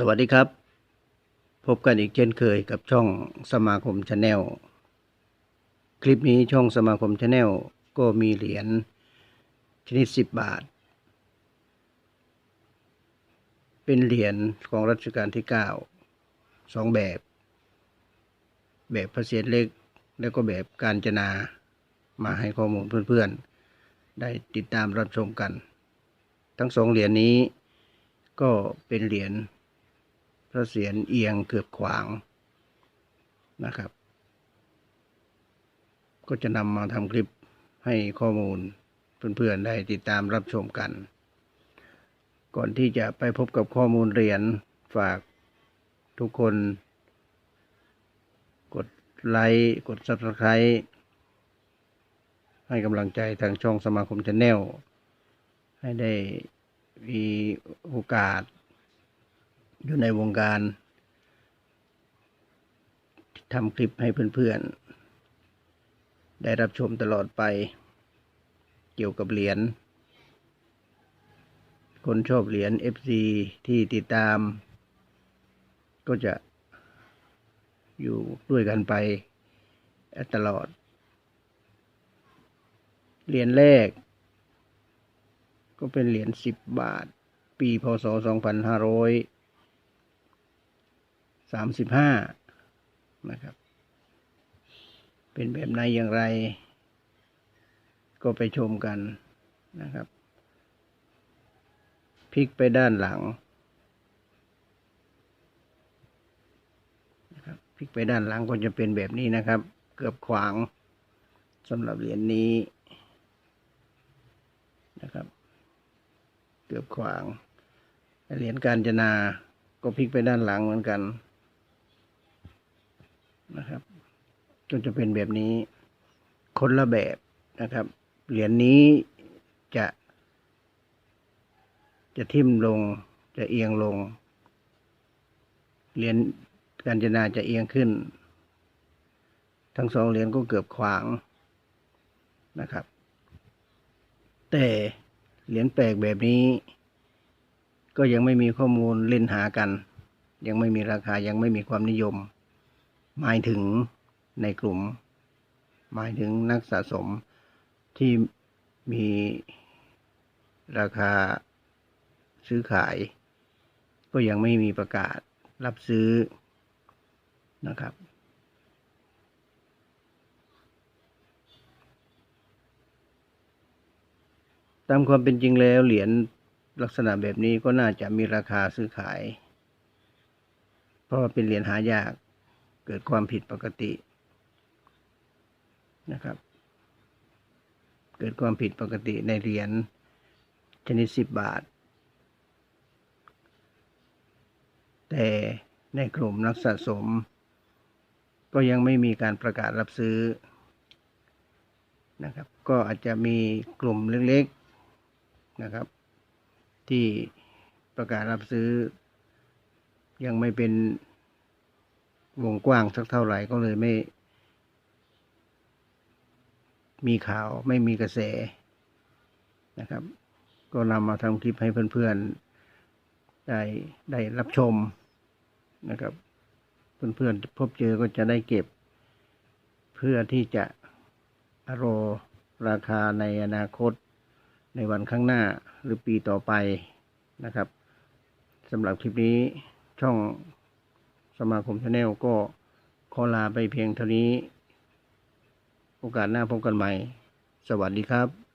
สวัสดีครับ พบกันอีกเช่นเคยกับช่องสมาคมชาแนลคลิปนี้ช่องสมาคมชาแนลก็มีเหรียญชนิดสิบบาท เป็นเหรียญของรัชกาลที่เก้าสองแบบ แบบพระเศียรเล็ก แล้วก็แบบการจนามาให้ข้อมูลเพื่อนๆ ได้ติดตามรับชมกัน ทั้งสองเหรียญนี้ก็เป็นเหรียญ ระเศียรเอียงเกือบขวางนะครับ ก็จะนำมาทำคลิปให้ข้อมูลเพื่อนๆได้ติดตามรับชมกัน ก่อนที่จะไปพบกับข้อมูลเหรียญฝากทุกคน กดไลค์กด Subscribe ให้กำลังใจทางช่องสมาคมชาแนลให้ได้มีโอกาส อยู่ในวงการทำคลิปให้เพื่อนๆ ได้รับชมตลอดไป เกี่ยวกับเหรียญ คนชอบเหรียญ FC ที่ติดตาม ก็จะอยู่ด้วยกันไปตลอด เหรียญแรก ก็เป็นเหรียญสิบบาท ปีพศสองพันห้าร้อย สามสิบห้านะครับ เป็นแบบไหนอย่างไร ก็ไปชมกันนะครับ พลิกไปด้านหลังนะครับพลิกไปด้านหลังก็จะเป็นแบบนี้นะครับ เกือบขวางสำหรับเหรียญนี้นะครับ เกือบขวางเหรียญการจนา ก็พลิกไปด้านหลังเหมือนกัน นะครับก็จะเป็นแบบนี้คนละแบบนะครับ เหรียญนี้จะ จะทิ่มลงจะเอียงลง เหรียญการจนาจะเอียงขึ้น ทั้งสองเหรียญก็เกือบขวางนะครับ แต่เหรียญแปลกแบบนี้ ก็ยังไม่มีข้อมูลเล่นหากัน ยังไม่มีราคายังไม่มีความนิยม หมายถึงในกลุ่ม หมายถึงนักสะสมที่มีราคาซื้อขาย ก็ยังไม่มีประกาศรับซื้อนะครับ ตามความเป็นจริงแล้วเหรียญลักษณะแบบนี้ก็น่าจะมีราคาซื้อขาย เพราะว่าเป็นเหรียญหายาก เกิดความผิดปกตินะครับ เกิดความผิดปกติในเหรียญชนิดสิบบาท แต่ในกลุ่มนักสะสม ก็ยังไม่มีการประกาศรับซื้อนะครับ ก็อาจจะมีกลุ่มเล็กๆนะครับ ที่ประกาศรับซื้อยังไม่เป็น วงกว้างสักเท่าไหร่ก็เลยไม่ มีข่าวไม่มีกระแสนะครับ ก็นำมาทำคลิปให้เพื่อนๆ ได้ได้รับชมนะครับ เพื่อนๆพบเจอก็จะได้เก็บ เพื่อที่จะรอราคาในอนาคตในวันข้างหน้าหรือปีต่อไปนะครับสำหรับคลิปนี้ช่อง สมาคมชาแนลก็ขอลาไปเพียงเท่านี้ โอกาสหน้าพบกันใหม่ สวัสดีครับ